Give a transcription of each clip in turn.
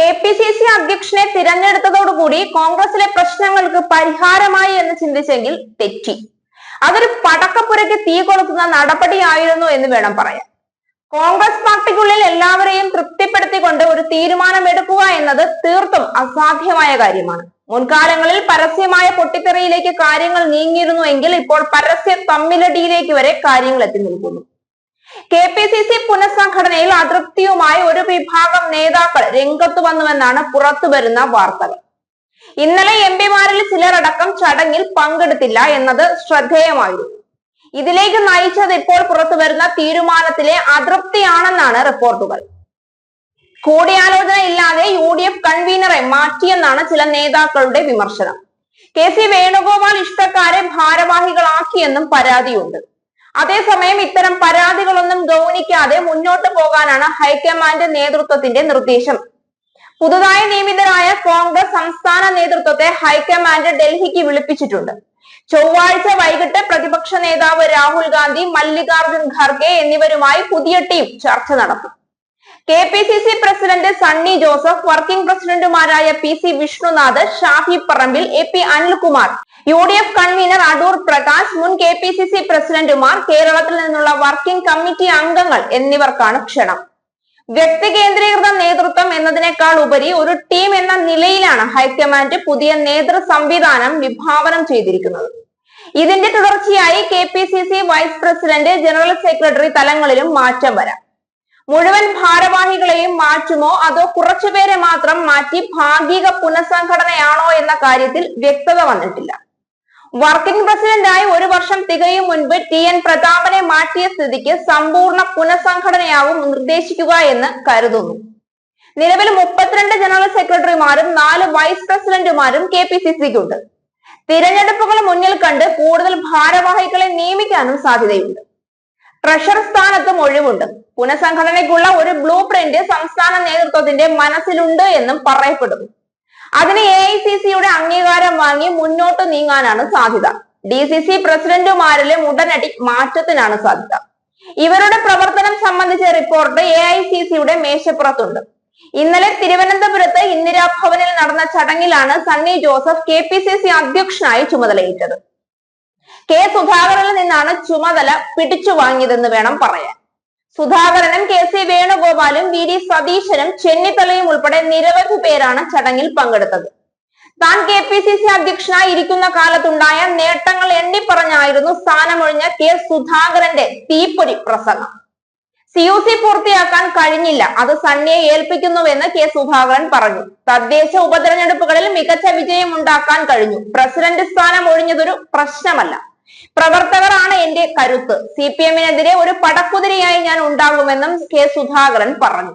K P C C അധ്യക്ഷനെ തിരഞ്ഞെടുത്തതോടുകൂടി കോൺഗ്രസിലെ പ്രശ്നങ്ങൾക്ക് പരിഹാരമായി എന്ന് ചിന്തിച്ചെങ്കിൽ തെറ്റി. അതൊരു പടക്കപ്പുരയ്ക്ക് തീ കൊളുത്തുന്ന നടപടിയായിരുന്നു എന്ന് വേണം പറയാൻ. കോൺഗ്രസ് പാർട്ടിക്കുള്ളിൽ എല്ലാവരെയും തൃപ്തിപ്പെടുത്തിക്കൊണ്ട് ഒരു തീരുമാനമെടുക്കുക എന്നത് തീർത്തും അസാധ്യമായ കാര്യമാണ്. മുൻകാലങ്ങളിൽ പരസ്യമായ പൊട്ടിത്തെറിയിലേക്ക് കാര്യങ്ങൾ നീങ്ങിയിരുന്നുവെങ്കിൽ ഇപ്പോൾ പരസ്യ തമ്മിലടിയിലേക്ക് വരെ കാര്യങ്ങൾ എത്തി നിൽക്കുന്നു. കെ പി സി സി പുനഃസംഘടനയിൽ അതൃപ്തിയുമായി ഒരു വിഭാഗം നേതാക്കൾ രംഗത്ത് വന്നുവെന്നാണ് പുറത്തു വരുന്ന വാർത്തകൾ. ഇന്നലെ എം പിമാരിൽ ചിലരടക്കം ചടങ്ങിൽ പങ്കെടുത്തില്ല എന്നത് ശ്രദ്ധേയമായിരുന്നു. ഇതിലേക്ക് നയിച്ചത് ഇപ്പോൾ പുറത്തു വരുന്ന തീരുമാനത്തിലെ അതൃപ്തിയാണെന്നാണ് റിപ്പോർട്ടുകൾ. കൂടിയാലോചന ഇല്ലാതെ യു ഡി എഫ് കൺവീനറെ മാറ്റിയെന്നാണ് ചില നേതാക്കളുടെ വിമർശനം. കെ സി വേണുഗോപാൽ ഇഷ്ടക്കാരെ ഭാരവാഹികളാക്കിയെന്നും പരാതിയുണ്ട്. അതേസമയം ഇത്തരം പരാതികളൊന്നും ഗൗനിക്കാതെ മുന്നോട്ട് പോകാനാണ് ഹൈക്കമാൻഡ് നേതൃത്വത്തിന്റെ നിർദ്ദേശം. പുതുതായി നിയമിതരായ കോൺഗ്രസ് സംസ്ഥാന നേതൃത്വത്തെ ഹൈക്കമാൻഡ് ഡൽഹിക്ക് വിളിപ്പിച്ചിട്ടുണ്ട്. ചൊവ്വാഴ്ച വൈകിട്ട് പ്രതിപക്ഷ നേതാവ് രാഹുൽ ഗാന്ധി മല്ലികാർജുൻ ഖർഗെ എന്നിവരുമായി പുതിയ ടീം ചർച്ച നടത്തും. K P C C president Sunny Joseph working പ്രസിഡന്റുമാരായ P C Vishnunath Shafi Parambil A P Anilkumar U D F convener Adoor Prakash മുൻ കെ പി സി സി പ്രസിഡന്റുമാർ കേരളത്തിൽ നിന്നുള്ള വർക്കിംഗ് കമ്മിറ്റി അംഗങ്ങൾ എന്നിവർക്കാണ് ക്ഷണം. വ്യക്തി കേന്ദ്രീകൃത നേതൃത്വം എന്നതിനേക്കാൾ ഉപരി ഒരു ടീം എന്ന നിലയിലാണ് ഹൈക്കമാൻഡ് പുതിയ നേതൃ സംവിധാനം വിഭാവനം ചെയ്തിരിക്കുന്നത്. ഇതിന്റെ തുടർച്ചയായി K P C C vice president general secretary തലങ്ങളിലും മാറ്റം വരാം. മുഴുവൻ ഭാരവാഹികളെയും മാറ്റുമോ അതോ കുറച്ചുപേരെ മാത്രം മാറ്റി ഭാഗിക പുനഃസംഘടനയാണോ എന്ന കാര്യത്തിൽ വ്യക്തത വന്നിട്ടില്ല. വർക്കിംഗ് പ്രസിഡന്റായി ഒരു വർഷം തികയും മുൻപ് ടി എൻ പ്രതാപനെ മാറ്റിയ സ്ഥിതിക്ക് സമ്പൂർണ പുനഃസംഘടനയാവും നിർദ്ദേശിക്കുക എന്ന് കരുതുന്നു. നിലവിൽ മുപ്പത്തിരണ്ട് ജനറൽ സെക്രട്ടറിമാരും നാല് വൈസ് പ്രസിഡന്റുമാരും കെ പി സി സിക്കുണ്ട്. തിരഞ്ഞെടുപ്പുകൾ മുന്നിൽ കണ്ട് കൂടുതൽ ഭാരവാഹികളെ നിയമിക്കാനും സാധ്യതയുണ്ട്. ട്രഷർ സ്ഥാനത്തും ഒഴിവുണ്ട്. പുനഃസംഘടനയ്ക്കുള്ള ഒരു ബ്ലൂ പ്രിന്റ് സംസ്ഥാന നേതൃത്വത്തിന്റെ മനസ്സിലുണ്ട് എന്നും പറയപ്പെടുന്നു. അതിന് എ ഐ സി സിയുടെ അംഗീകാരം വാങ്ങി മുന്നോട്ട് നീങ്ങാനാണ് സാധ്യത. ഡി സി സി പ്രസിഡന്റുമാരിലെ ഉടനടി മാറ്റത്തിനാണ് സാധ്യത. ഇവരുടെ പ്രവർത്തനം സംബന്ധിച്ച റിപ്പോർട്ട് എ ഐ സി സിയുടെ മേശപ്പുറത്തുണ്ട്. ഇന്നലെ തിരുവനന്തപുരത്ത് ഇന്ദിരാഭവനിൽ നടന്ന ചടങ്ങിലാണ് Sunny Joseph K P C C അധ്യക്ഷനായി ചുമതലയേറ്റത്. കെ സുധാകരനിൽ നിന്നാണ് ചുമതല പിടിച്ചു വാങ്ങിയതെന്ന് വേണം പറയാൻ. സുധാകരനും കെ സി വേണുഗോപാലും വി ഡി സതീശനും ചെന്നിത്തലയും ഉൾപ്പെടെ നിരവധി പേരാണ് ചടങ്ങിൽ പങ്കെടുത്തത്. താൻ കെ പി സി സി അധ്യക്ഷനായി ഇരിക്കുന്ന കാലത്തുണ്ടായ നേട്ടങ്ങൾ എണ്ണി പറഞ്ഞായിരുന്നു സ്ഥാനമൊഴിഞ്ഞ കെ സുധാകരന്റെ തീപ്പൊരി പ്രസംഗം. സി യു സി പൂർത്തിയാക്കാൻ കഴിഞ്ഞില്ല. അത് സണ്ണിയെ ഏൽപ്പിക്കുന്നുവെന്ന് കെ സുധാകരൻ പറഞ്ഞു. തദ്ദേശ ഉപതെരഞ്ഞെടുപ്പുകളിൽ മികച്ച വിജയം ഉണ്ടാക്കാൻ കഴിഞ്ഞു. പ്രസിഡന്റ് സ്ഥാനം ഒഴിഞ്ഞതൊരു പ്രശ്നമല്ല. പ്രവർത്തകരാണ് എന്റെ കരുത്ത്. സി പി എമ്മിനെതിരെ ഒരു പടക്കുതിരിയായി ഞാൻ ഉണ്ടാകുമെന്നും കെ സുധാകരൻ പറഞ്ഞു.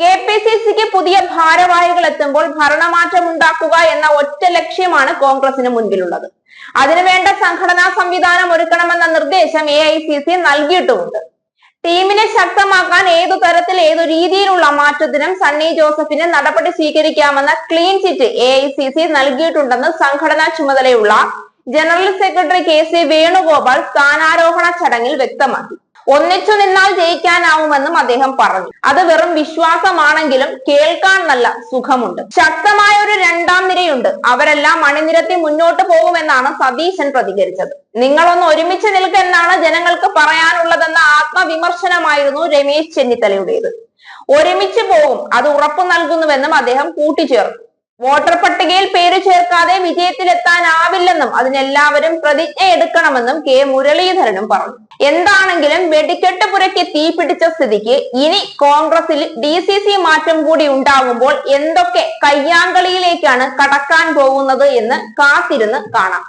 കെ പി സി സിക്ക് പുതിയ ഭാരവാഹികൾ എത്തുമ്പോൾ ഭരണമാറ്റം ഉണ്ടാക്കുക എന്ന ഒറ്റ ലക്ഷ്യമാണ് കോൺഗ്രസിന് മുൻപിലുള്ളത്. അതിനുവേണ്ട സംഘടനാ സംവിധാനം ഒരുക്കണമെന്ന നിർദ്ദേശം എ ഐ സി സി നൽകിയിട്ടുമുണ്ട്. ടീമിനെ ശക്തമാക്കാൻ ഏതു തരത്തിൽ ഏതു രീതിയിലുള്ള മാറ്റത്തിനും സണ്ണി ജോസഫിന് നടപടി സ്വീകരിക്കാമെന്ന clean chit A I C C നൽകിയിട്ടുണ്ടെന്ന് സംഘടനാ ചുമതലയുള്ള general secretary K C Venugopal സ്ഥാനാരോഹണ ചടങ്ങിൽ വ്യക്തമാക്കി. ഒന്നിച്ചു നിന്നാൽ ജയിക്കാനാവുമെന്നും അദ്ദേഹം പറഞ്ഞു. അത് വെറും വിശ്വാസമാണെങ്കിലും കേൾക്കാൻ നല്ല സുഖമുണ്ട്. ശക്തമായ ഒരു രണ്ടാം നിരയുണ്ട്. അവരെല്ലാം അണിനിരത്തി മുന്നോട്ട് പോകുമെന്നാണ് സതീശൻ പ്രതികരിച്ചത്. നിങ്ങളൊന്ന് ഒരുമിച്ച് നിൽക്കെന്നാണ് ജനങ്ങൾക്ക് പറയാനുള്ളതെന്ന ആത്മവിമർശനമായിരുന്നു രമേശ് ചെന്നിത്തലയുടേത്. ഒരുമിച്ച് പോകും അത് ഉറപ്പു നൽകുന്നുവെന്നും അദ്ദേഹം കൂട്ടിച്ചേർത്തു. വോട്ടർ പട്ടികയിൽ പേര് ചേർക്കാതെ വിജയത്തിലെത്താനാവില്ലെന്നും അതിനെല്ലാവരും പ്രതിജ്ഞ എടുക്കണമെന്നും കെ മുരളീധരനും പറഞ്ഞു. എന്താണെങ്കിലും വെടിക്കെട്ട് പുരയ്ക്ക് തീപിടിച്ച സ്ഥിതിക്ക് ഇനി കോൺഗ്രസിൽ ഡി സി സി മാറ്റം കൂടി ഉണ്ടാകുമ്പോൾ എന്തൊക്കെ കയ്യാങ്കളിയിലേക്കാണ് കടക്കാൻ പോകുന്നത് എന്ന് കാത്തിരുന്ന് കാണാം.